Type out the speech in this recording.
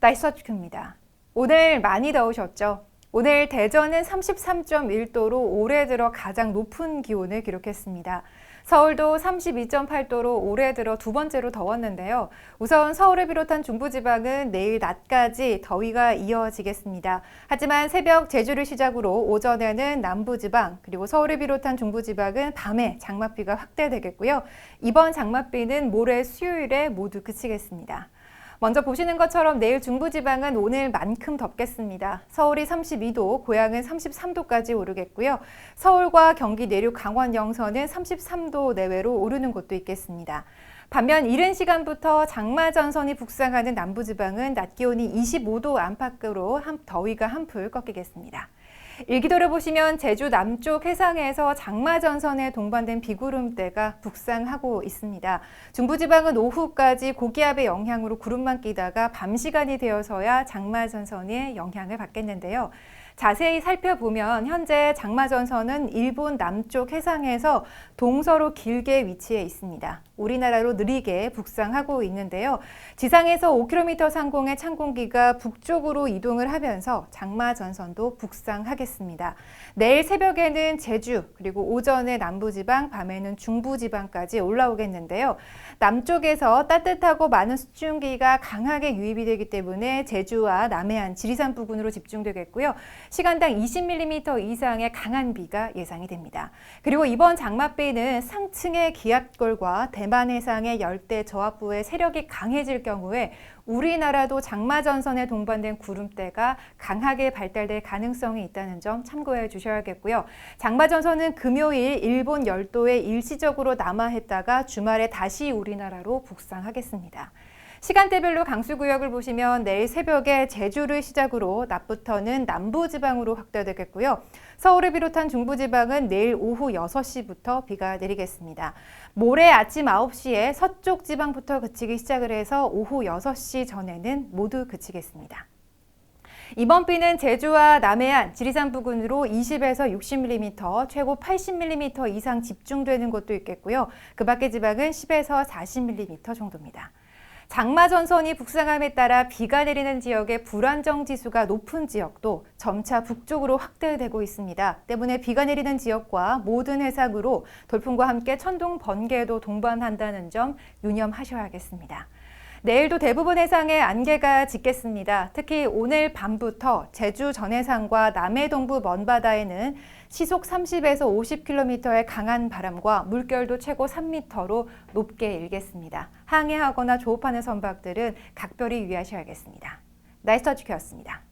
나이스터치입니다. 오늘 많이 더우셨죠? 오늘 대전은 33.1도로 올해 들어 가장 높은 기온을 기록했습니다. 서울도 32.8도로 올해 들어 두 번째로 더웠는데요. 우선 서울을 비롯한 중부지방은 내일 낮까지 더위가 이어지겠습니다. 하지만 새벽 제주를 시작으로 오전에는 남부지방 그리고 서울을 비롯한 중부지방은 밤에 장맛비가 확대되겠고요. 이번 장맛비는 모레 수요일에 모두 그치겠습니다. 먼저 보시는 것처럼 내일 중부지방은 오늘만큼 덥겠습니다. 서울이 32도, 고양은 33도까지 오르겠고요. 서울과 경기 내륙 강원 영서는 33도 내외로 오르는 곳도 있겠습니다. 반면 이른 시간부터 장마 전선이 북상하는 남부지방은 낮 기온이 25도 안팎으로 한- 더위가 한풀 꺾이겠습니다. 일기도를 보시면 제주 남쪽 해상에서 장마 전선에 동반된 비구름대가 북상하고 있습니다. 중부지방은 오후까지 고기압의 영향으로 구름만 끼다가 밤 시간이 되어서야 장마 전선의 영향을 받겠는데요. 자세히 살펴보면 현재 장마 전선은 일본 남쪽 해상에서 동서로 길게 위치해 있습니다. 우리나라로 느리게 북상하고 있는데요. 지상에서 5km 상공의 찬 공기가 북쪽으로 이동을 하면서 장마 전선도 북상하겠습니다. 내일 새벽에는 제주 그리고 오전에 남부지방, 밤에는 중부지방까지 올라오겠는데요. 남쪽에서 따뜻하고 많은 수증기가 강하게 유입이 되기 때문에 제주와 남해안, 지리산 부근으로 집중되겠고요. 시간당 20mm 이상의 강한 비가 예상이 됩니다. 그리고 이번 장맛비는 상층의 기압골과 대만 해상의 열대 저압부의 세력이 강해질 경우에 우리나라도 장마 전선에 동반된 구름대가 강하게 발달될 가능성이 있다는 점 참고해 주셔야겠고요. 장마 전선은 금요일 일본 열도에 일시적으로 남하했다가 주말에 다시 우리나라로 북상하겠습니다. 시간대별로 강수구역을 보시면 내일 새벽에 제주를 시작으로 낮부터는 남부지방으로 확대되겠고요. 서울을 비롯한 중부지방은 내일 오후 6시부터 비가 내리겠습니다. 모레 아침 9시에 서쪽 지방부터 그치기 시작을 해서 오후 6시 전에는 모두 그치겠습니다. 이번 비는 제주와 남해안, 지리산 부근으로 20에서 60mm, 최고 80mm 이상 집중되는 곳도 있겠고요. 그 밖의 지방은 10에서 40mm 정도입니다. 장마 전선이 북상함에 따라 비가 내리는 지역의 불안정 지수가 높은 지역도 점차 북쪽으로 확대되고 있습니다. 때문에 비가 내리는 지역과 모든 해상으로 돌풍과 함께 천둥 번개도 동반한다는 점 유념하셔야겠습니다. 내일도 대부분 해상에 안개가 짙겠습니다. 특히 오늘 밤부터 제주 전해상과 남해 동부 먼바다에는 시속 30에서 50km의 강한 바람과 물결도 최고 3m로 높게 일겠습니다. 항해하거나 조업하는 선박들은 각별히 유의하셔야겠습니다. 나이스터치였습니다.